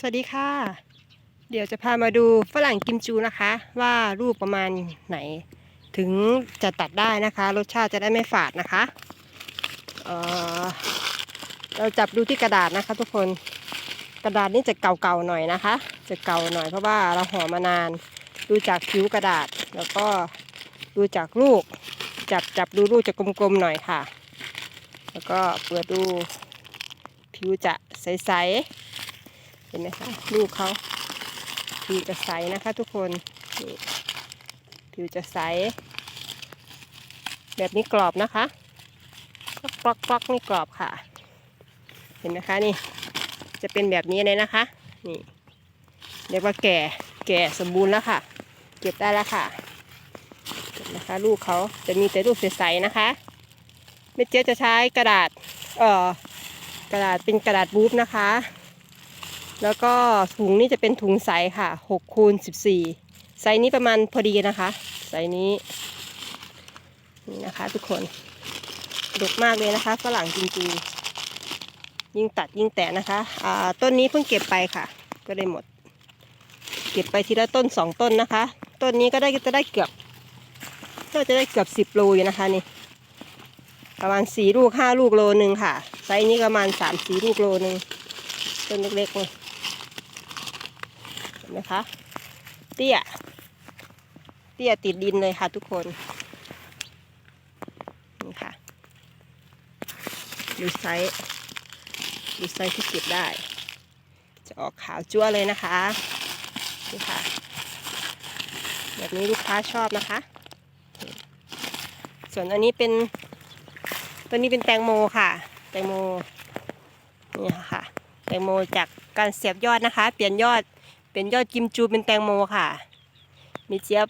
สวัสดีค่ะ เดี๋ยวจะพามาดูฝรั่งกิมจูนะคะ ว่ารูปประมาณไหน ถึงจะตัดได้นะคะ รสชาติจะได้ไม่ฝาดนะคะเเราจับดูที่กระดาษนะคะ ทุกคนกระดาษนี่จะเก่าๆหน่อยนะคะ จะเก่าหน่อยเพราะว่าเราห่อมานาน ดูจากผิวกระดาษแล้วก็ดูจากลูก จับจับดูลูกจะกลมๆหน่อยค่ะ แล้วก็เปิดดูผิวจะใสๆ เห็นไหมคะลูกเขาผิวจะใสนะคะทุกคนนี่ผิวจะใส แบบนี้กรอบนะคะกรอกกรอกนี่กรอบค่ะ เห็นไหมคะนี่ จะเป็นแบบนี้เลยนะคะ นี่เรียกว่าแก่แก่สมบูรณ์แล้วค่ะ เก็บได้แล้วค่ะเห็นนะคะ ลูกเขาจะมีแต่ลูกใสๆนะคะเม็ดเจี๊ยบจะใช้กระดาษเอ่อกระดาษเป็นกระดาษบูฟนะคะ แล้วก็ถุงนี่จะเป็นถุงใสค่ะ6คูณ14 ไซส์นี้ประมาณพอดีนะคะ ไซส์นี้ นี่นะคะทุกคนดกมากเลยนะคะฝรั่งจริงๆ ยิ่งตัดยิ่งแตะนะคะอ่าต้นนี้เพิ่งเก็บไปค่ะ ก็ได้หมด เก็บไปทีละต้นสองต้นนะคะ ต้นนี้ก็ได้จะได้เกือบ ก็จะได้เกือบสิบโลอยู่นะคะนี่ ประมาณสี่ลูกห้าลูกโลหนึ่งค่ะ ไซส์นี้ประมาณสามสี่ลูกโลหนึ่งต้นเล็กๆนี่เห็นไหมคะเตี้ย เตี้ยติดดินเลยค่ะทุกคนนี่ค่ะดูไซส์ดูไซส์ที่เก็บได้ จะออกขาวจั่วเลยนะคะนี่ค่ะ แบบนี้ลูกค้าชอบนะคะ ส่วนอันนี้เป็นตัวนี้เป็นแตงโมค่ะ แตงโมนี่ค่ะ แตงโมจากการเสียบยอดนะคะ เปลี่ยนยอด เป็นยอดกิมจูเป็นแตงโมค่ะ มีเจี๊ยบ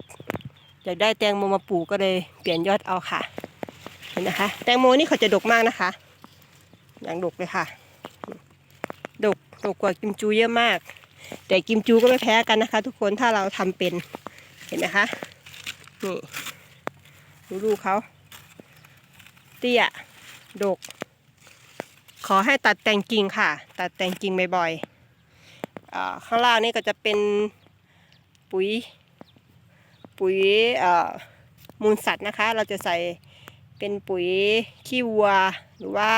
อยากได้แตงโมมาปลูกก็เลย เปลี่ยนยอดเอาค่ะเห็นนะคะ แตงโมนี่เขาจะดกมากนะคะ อย่างดกเลยค่ะ ดกดกกว่ากิมจูเยอะมาก แต่กิมจูก็ไม่แพ้กันนะคะ ทุกคนถ้าเราทำเป็นเห็นไหมคะนี่ดูลูกเขาเตี้ยดก ขอให้ตัดแต่งกิ่งค่ะ ตัดแต่งกิ่งบ่อยๆ ข้างล่างนี่ก็จะเป็นปุ๋ย ปุ๋ยมูลสัตว์นะคะ เราจะใส่เป็นปุ๋ยขี้วัวหรือว่า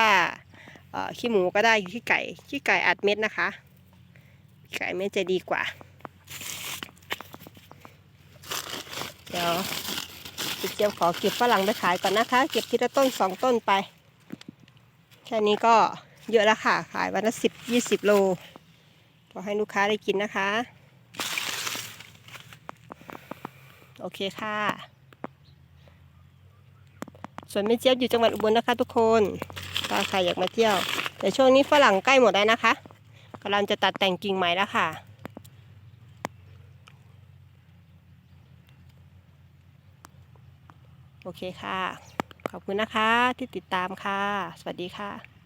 ขี้หมูก็ได้ขี้ไก่ขี้ไก่อัดเม็ดนะคะไก่เม็ดจะดีกว่า เดี๋ยวพี่เจียวขอเก็บฝรั่งไปขายก่อนนะคะ เก็บทีละต้นสองต้นไป แค่นี้ก็เยอะแล้วค่ะ ขายวันละสิบยี่สิบโล อให้ลูกค้าได้กินนะคะ โอเคค่ะ ส่วนแม่เจี๊ยบอยู่จังหวัดอุบลนะคะทุกคนถ้าใครอยากมาเที่ยว แต่ช่วงนี้ฝรั่งใกล้หมดแล้วนะคะกำลังจะตัดแต่งกิ่งใหม่แล้วค่ะโอเคค่ะ ขอบคุณนะคะที่ติดตามค่ะ สวัสดีค่ะ